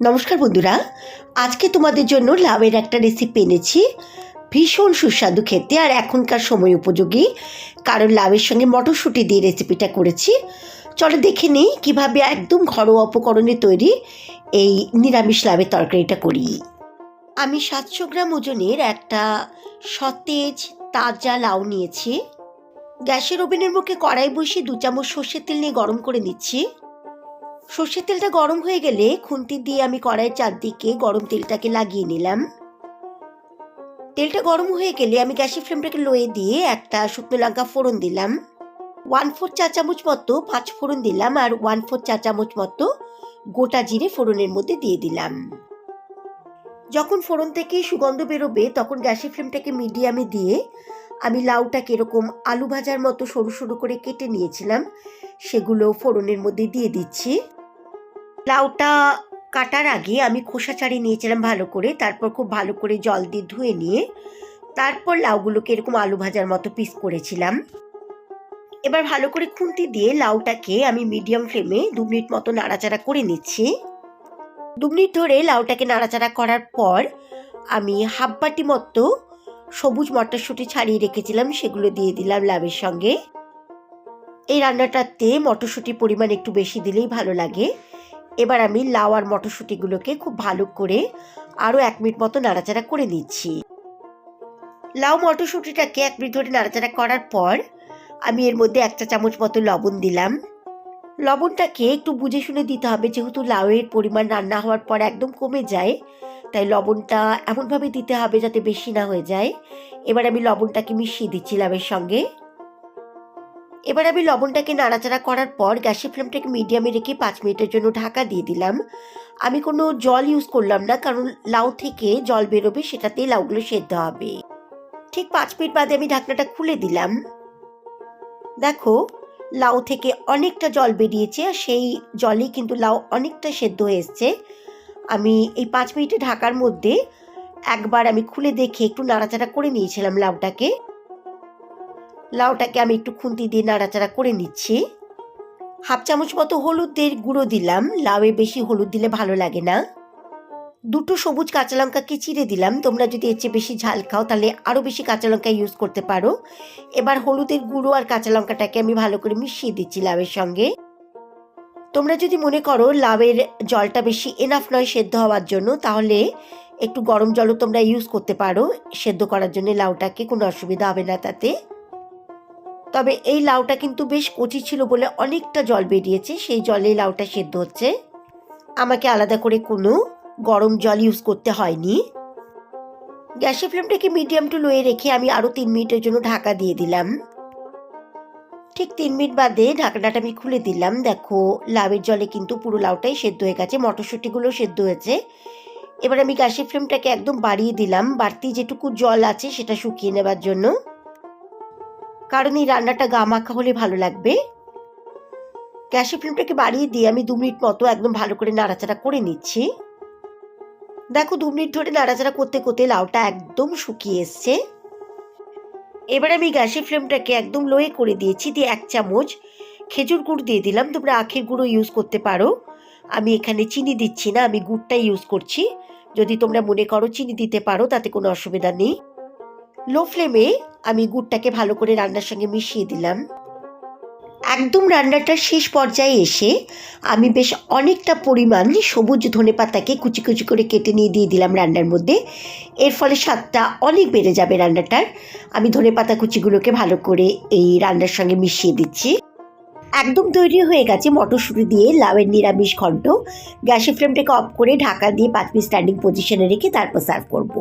নমস্কার বন্ধুরা, আজকে তোমাদের জন্য লাউয়ের একটা রেসিপি এনেছি। ভীষণ সুস্বাদু খেতে আর এখনকার সময় উপযোগী, কারণ লাউয়ের সঙ্গে মটরশুঁটি দিয়ে রেসিপিটা করেছি। চলো দেখে নিই কীভাবে একদম ঘরোয়া উপকরণে তৈরি এই নিরামিষ লাভের তরকারিটা করি। আমি সাতশো গ্রাম ওজনের একটা সতেজ, তাজা লাউ নিয়েছি। গ্যাসের ওভেনের মুখে কড়াই বসিয়ে দু চামচ সর্ষের তেল নিয়ে গরম করে নিচ্ছি। সর্ষের তেলটা গরম হয়ে গেলে খুন্তি দিয়ে আমি কড়াইয়ের চারদিকে গরম তেলটাকে লাগিয়ে নিলাম। তেলটা গরম হয়ে গেলে আমি গ্যাসের ফ্লেমটাকে লোয়ে দিয়ে একটা শুকনো লঙ্কা ফোড়ন দিলাম। ওয়ান ফোর চা চামচ মতো পাঁচ ফোড়ন দিলাম আর ওয়ান ফোর চা চামচ মতো গোটা জিরে ফোড়নের মধ্যে দিয়ে দিলাম। যখন ফোড়ন থেকে সুগন্ধ বেরোবে তখন গ্যাসের ফ্লেমটাকে মিডিয়ামে দিয়ে আমি লাউটাকে এরকম আলু ভাজার মতো সরু সরু করে কেটে নিয়েছিলাম। সেগুলো ফোড়নের মধ্যে দিয়ে দিচ্ছি। লাউটা কাটার আগে আমি খোসা ছাড়িয়ে নিয়েছিলাম ভালো করে, তারপর খুব ভালো করে জল দিয়ে ধুয়ে নিয়ে, তারপর লাউগুলোকে এরকম আলু ভাজার মতো পিস করেছিলাম। এবার ভালো করে খুন্তি দিয়ে লাউটাকে আমি মিডিয়াম ফ্লেমে দু মিনিট মতো নাড়াচাড়া করে নিচ্ছি। দু মিনিট ধরে লাউটাকে নাড়াচাড়া করার পর আমি হাফ বাটি মতো সবুজ মটরশুঁটি ছাড়িয়ে রেখেছিলাম, সেগুলো দিয়ে দিলাম লাউয়ের সঙ্গে। এই রান্নাটাতে মটরশুঁটির পরিমাণ একটু বেশি দিলেই ভালো লাগে। এবার আমি লাউ আর মটরশুঁটিগুলোকে খুব ভালো করে আরও এক মিনিট মতো নাড়াচাড়া করে নিচ্ছি। লাউ মটরশুঁটিটাকে এক মিনিট ধরে নাড়াচাড়া করার পর আমি এর মধ্যে একটা চামচ মতো লবণ দিলাম। লবণটাকে একটু বুঝে শুনে দিতে হবে, যেহেতু লাউয়ের পরিমাণ রান্না হওয়ার পর একদম কমে যায়, তাই লবণটা এমনভাবে দিতে হবে যাতে বেশি না হয়ে যায়। এবার আমি লবণটাকে মিশিয়ে দিচ্ছি লাউয়ের সঙ্গে। এবার আমি লবণটাকে নাড়াচাড়া করার পর গ্যাসের ফ্লেমটাকে মিডিয়ামে রেখে পাঁচ মিনিটের জন্য ঢাকা দিয়ে দিলাম। আমি কোনো জল ইউজ করলাম না, কারণ লাউ থেকে জল বেরোবে, সেটাতেই লাউগুলো সেদ্ধ হবে। ঠিক পাঁচ মিনিট বাদে আমি ঢাকনাটা খুলে দিলাম। দেখো, লাউ থেকে অনেকটা জল বেরিয়েছে, আর সেই জলেই কিন্তু লাউ অনেকটা সেদ্ধ হয়ে এসছে। আমি এই পাঁচ মিনিটে ঢাকার মধ্যে একবার আমি খুলে দেখে একটু নাড়াচাড়া করে নিয়েছিলাম লাউটাকে। লাউটাকে আমি একটু খুন্তি দিয়ে নাড়াচাড়া করে নিচ্ছি। হাফ চামচ মতো হলুদের গুঁড়ো দিলাম। লাউয়ে বেশি হলুদ দিলে ভালো লাগে না। দুটো সবুজ কাঁচা লঙ্কাকে চিড়ে দিলাম। তোমরা যদি এর চেয়ে বেশি ঝাল খাও, তাহলে আরও বেশি কাঁচা লঙ্কা ইউজ করতে পারো। এবার হলুদের গুঁড়ো আর কাঁচা লঙ্কাটাকে আমি ভালো করে মিশিয়ে দিচ্ছি লাউয়ের সঙ্গে। তোমরা যদি মনে করো লাউয়ের জলটা বেশি এনাফ নয় সেদ্ধ হওয়ার জন্য, তাহলে একটু গরম জলও তোমরা ইউজ করতে পারো। সেদ্ধ করার জন্য লাউটাকে কোনো অসুবিধা হবে না তাতে। তবে এই লাউটা কিন্তু বেশ কচি ছিল বলে অনেকটা জল বেরিয়েছে, সেই জলে লাউটা সেদ্ধ হচ্ছে। আমাকে আলাদা করে কোনো গরম জল ইউজ করতে হয়নি। গ্যাসের ফ্লেমটাকে মিডিয়াম টু লোয়ে রেখে আমি আরও তিন মিনিটের জন্য ঢাকা দিয়ে দিলাম। ঠিক তিন মিনিট বাদে ঢাকনাটা আমি খুলে দিলাম। দেখো, লাউয়ের জলে কিন্তু পুরো লাউটাই সেদ্ধ হয়ে গেছে মটরশুঁটিগুলো সেদ্ধ হয়েছে। এবার আমি গ্যাসের ফ্লেমটাকে একদম বাড়িয়ে দিলাম। বাড়তি যেটুকু জল আছে সেটা শুকিয়ে নেবার জন্য। কারণ এই রান্নাটা গা মাখা হলে ভালো লাগবে। গ্যাসের ফ্লেমটাকে বাড়িয়ে দিয়ে আমি দু মিনিট মতো একদম ভালো করে নাড়াচাড়া করে নিচ্ছি। দেখো দু মিনিট ধরে নাড়াচাড়া করতে করতে লাউটা একদম শুকিয়ে এসছে। এবার আমি গ্যাসের ফ্লেমটাকে একদম লোয়ে করে দিয়েছি, দিয়ে এক চামচ খেজুর গুড় দিয়ে দিলাম। তোমরা আখের গুঁড়ো ইউজ করতে পারো। আমি এখানে চিনি দিচ্ছি না, আমি গুড়টাই ইউজ করছি। যদি তোমরা মনে করো চিনি দিতে পারো, তাতে কোনো অসুবিধা নেই। লো ফ্লেমে আমি গুড়টাকে ভালো করে রান্নার সঙ্গে মিশিয়ে দিলাম। একদম রান্নাটার শেষ পর্যায়ে এসে আমি বেশ অনেকটা পরিমাণ সবুজ ধনে পাতাকে কুচি কুচি করে কেটে নিয়ে দিয়ে দিলাম রান্নার মধ্যে। এর ফলে স্বাদটা অনেক বেড়ে যাবে রান্নাটার। আমি ধনে পাতা কুচিগুলোকে ভালো করে এই রান্নার সঙ্গে মিশিয়ে দিচ্ছি। একদম তৈরি হয়ে গেছে মটরশুঁটি দিয়ে লাউয়ের নিরামিষ ঘণ্ট। গ্যাসের ফ্লেমটাকে অফ করে ঢাকা দিয়ে পাঁচ মিনিট স্ট্যান্ডিং পজিশনে রেখে তারপর সার্ভ করব।